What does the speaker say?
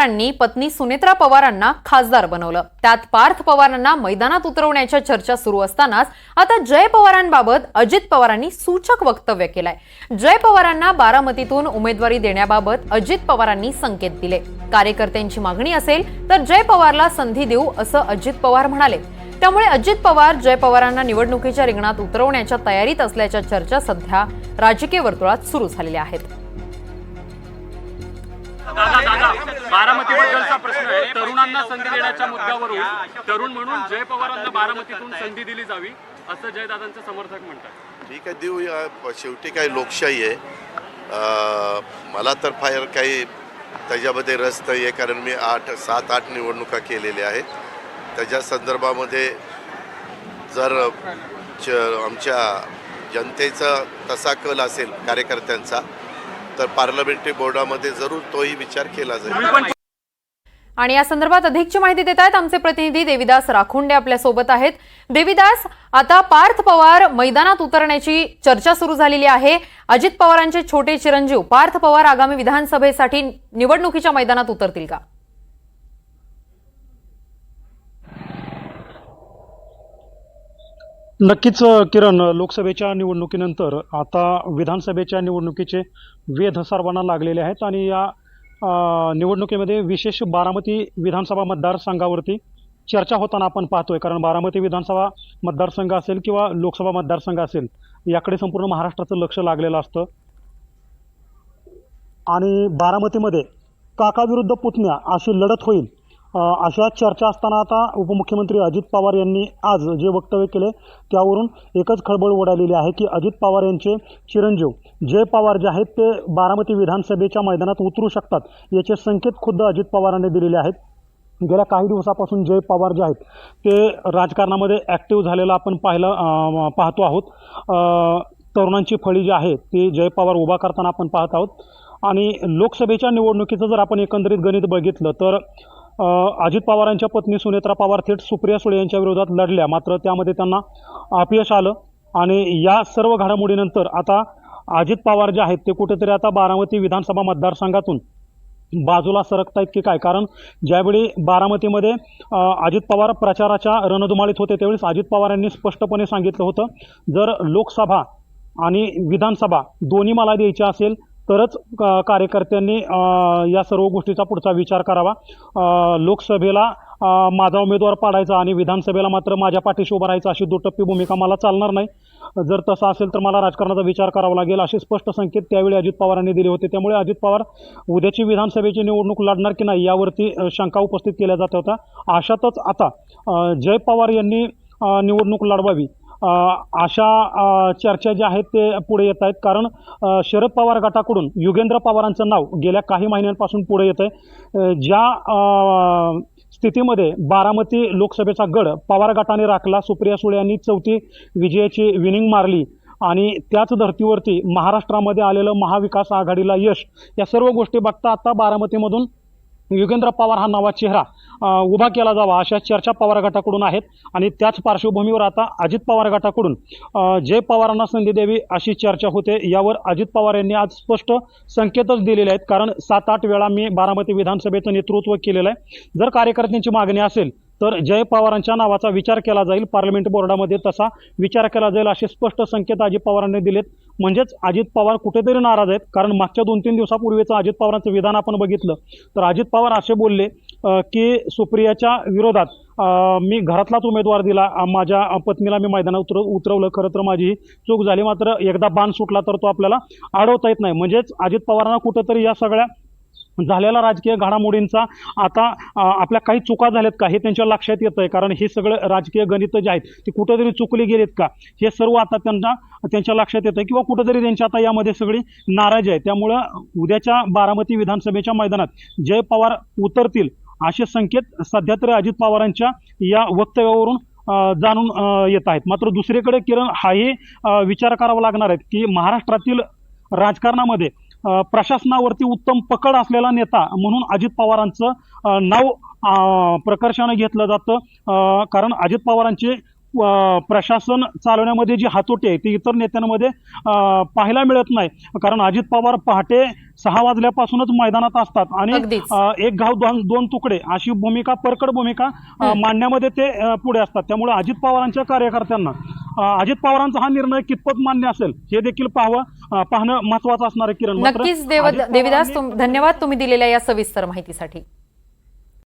यांनी पत्नी सुनेत्रा पवारांना खासदार बनवलं. त्यात पार्थ पवारांना मैदानात उतरवण्याच्या चर्चा सुरू असतानाच आता जय पवारांबाबत अजित पवारांनी सूचक वक्तव्य केलंय. जय पवारांना बारामतीतून उमेदवारी देण्याबाबत अजित पवारांनी संकेत दिले. कार्यकर्त्यांची मागणी असेल तर जय पवारला संधी देऊ असं अजित पवार म्हणाले. त्यामुळे अजित पवार जय पवारांना निवडणुकीच्या रिंगणात उतरवण्याच्या तयारीत असल्याच्या चर्चा सध्या राजकीय वर्तुळात सुरू झालेल्या आहेत. दादा दादा बारामतीबद्दलचा प्रश्न आहे. तरुणांना संधी देण्याच्या मुद्द्यावरून तरुण म्हणून जय पवारांना बारामतीतून संधी दिली जावी असं जयदादांचे समर्थक म्हणतात. ठीक आहे देऊ शेवटी काही लोकशाही आहे. मला तर फार काही त्याच्यामध्ये रस नाही आहे कारण मी आठ सात आठ निवडणुका केलेल्या आहेत. त्याच्या संदर्भामध्ये जर आमच्या जनतेचा तसा कल असेल कार्यकर्त्यांचा तर पार्लमेंटरी बोर्डामध्ये जरूर तोही विचार केला जाईल. आणि या संदर्भात अधिकची माहिती देत आहेत आमचे प्रतिनिधी देविदास राखुंडे आपल्यासोबत आहेत. देविदास आता पार्थ पवार मैदानात उतरण्याची चर्चा सुरू झालेली आहे. अजित पवारांचे छोटे चिरंजीव पार्थ पवार आगामी विधानसभेसाठी निवडणुकीच्या मैदानात उतरतील का? नक्कीच किरण लोकसभेच्या निवडणुकीनंतर आता विधानसभेच्या निवडणुकीचे वेध सर्वांना लागलेले आहेत आणि या निवडणुकीमध्ये विशेष बारामती विधानसभा मतदारसंघावरती चर्चा होताना आपण पाहतोय. कारण बारामती विधानसभा मतदारसंघ असेल किंवा लोकसभा मतदारसंघ असेल याकडे संपूर्ण महाराष्ट्राचं लक्ष लागलेलं असतं. आणि बारामतीमध्ये काकाविरुद्ध पुतण्या अशी लढत होईल. अशा चर्चा असताना आता उपमुख्यमंत्री अजित पवार यांनी आज जे वक्तव्य केले त्यावरून एकच खळबळ उडालेली आहे की अजित पवार यांचे चिरंजीव जय पवार जे आहेत ते बारामती विधानसभेच्या मैदानात उतरू शकतात याचे संकेत खुद्द अजित पवारांनी दिलेले आहेत. गेल्या काही दिवसापासून जय पवार जे आहेत ते राजकारणामध्ये ॲक्टिव्ह झालेलं आपण पाहिलं पाहतो आहोत. तरुणांची फळी जी आहे ती जय पवार उभा करताना आपण पाहत आहोत. आणि लोकसभेच्या निवडणुकीचं जर आपण एकंदरीत गणित बघितलं तर अजित पवारांच्या पत्नी सुनेत्रा पवार थेट सुप्रिया सुळे यांच्या विरोधात लढल्या. मात्र त्यामध्ये त्यांना अपयश आलं आणि या सर्व घडामोडीनंतर आता अजित पवार जे आहेत ते कुठेतरी आता बारामती विधानसभा मतदारसंघातून बाजूला सरकतायत की काय? कारण ज्यावेळी बारामतीमध्ये अजित पवार प्रचाराच्या रणधुमाळीत होते त्यावेळेस अजित पवार यांनी स्पष्टपणे सांगितलं होतं जर लोकसभा आणि विधानसभा दोन्ही मला द्यायची असेल तरच क- कार्यकर्त्यांनी या सर्व गोष्टीचा पुढचा विचार करावा. लोकसभेला माझा उमेदवार पाडायचा आणि विधानसभेला मात्र माझ्या पाठीशी उभं राहायचं अशी दुटप्पी भूमिका मला चालणार नाही. जर तसं असेल तर मला राजकारणाचा विचार करावा लागेल असे स्पष्ट संकेत त्यावेळी अजित पवारांनी दिले होते. त्यामुळे अजित पवार उद्याची विधानसभेची निवडणूक लढणार की नाही यावरती शंका उपस्थित केल्या जात होत्या. अशातच आता जय पवार यांनी निवडणूक लढवावी. अशा चर्चा ज्या आहेत ते पुढे येत आहेत. कारण शरद पवार गटाकडून युगेंद्र पवारांचं नाव गेल्या काही महिन्यांपासून पुढे येत आहे ज्या स्थितीमध्ये बारामती लोकसभेचा गड पवार गटाने राखला सुप्रिया सुळे यांनी चौथी विजयाची विनिंग मारली आणि त्याच धर्तीवरती महाराष्ट्रामध्ये आलेलं महाविकास आघाडीला यश या सर्व गोष्टी बघता आता बारामतीमधून युगेंद्र पवार हा नवा चेहरा उभा केला जावा अशा चर्चा पवार गटाकडून आहेत. आणि त्याच पार्श्वभूमीवर आता अजित पवार गटाकडून जय पवारांना संधी द्यावी अशी चर्चा होते यावर अजित पवार यांनी आज स्पष्ट संकेतच दिलेले आहेत. कारण सात आठ वेळा मी बारामती विधानसभेचं नेतृत्व केलेलं आहे. जर कार्यकर्त्यांची मागणी असेल तर जय पवारांच्या नावाचा विचार केला जाईल. पार्लमेंट बोर्डामध्ये तसा विचार केला जाईल असे स्पष्ट संकेत अजित पवारांनी दिलेत. म्हणजेच अजित पवार कुठेतरी नाराज आहेत कारण मागच्या दोन तीन दिवसापूर्वीचं अजित पवारांचं विधान आपण बघितलं. तर अजित पवार असे बोलले की सुप्रियाच्या विरोधात मी घरातलाच उमेदवार दिला माझ्या पत्नीला मी मैदानात उतर उतरवलं खरं तर माझी ही चूक झाली मात्र एकदा बाण सुटला तर तो आपल्याला अडवता येत नाही. म्हणजेच अजित पवारांना कुठंतरी या सगळ्या झालेला राजकीय घडामोडींचा आता आपल्या काही चुका झाल्यात का? हे त्यांच्या लक्षात येत आहे कारण हे सगळं राजकीय गणितं जे आहेत ती कुठंतरी चुकली गेलेत का? हे सर्व आता त्यांना त्यांच्या लक्षात येतं किंवा कुठंतरी त्यांच्या आता यामध्ये सगळी नाराजी आहे. त्यामुळं उद्याच्या बारामती विधानसभेच्या मैदानात जय पवार उतरतील असे संकेत सध्या तरी अजित पवारांच्या या वक्तव्यावरून जाणून येत आहेत. मात्र दुसरीकडे किरण हाही विचार करावा लागणार आहेत की महाराष्ट्रातील राजकारणामध्ये प्रशासनावरती उत्तम पकड असलेला नेता म्हणून अजित पवारांचं नाव प्रकर्षानं घेतलं जातं. कारण अजित पवारांचे प्रशासन चालवण्यामध्ये जी हातोटी आहे ती इतर नेत्यांमध्ये पाहायला मिळत नाही. कारण अजित पवार पहाटे सहा वाजल्यापासूनच मैदानात असतात आणि एक घाव दोन दोन तुकडे अशी भूमिका परकड भूमिका मांडण्यामध्ये ते पुढे असतात. त्यामुळे अजित पवारांच्या कार्यकर्त्यांना अजित पवारांचा हा निर्णय कितपत मान्य असेल हे देखील पाहावं पाहणं महत्वाचं असणार आहे किरण. नक्कीच देविदास धन्यवाद तुम्ही दिलेल्या या सविस्तर माहितीसाठी.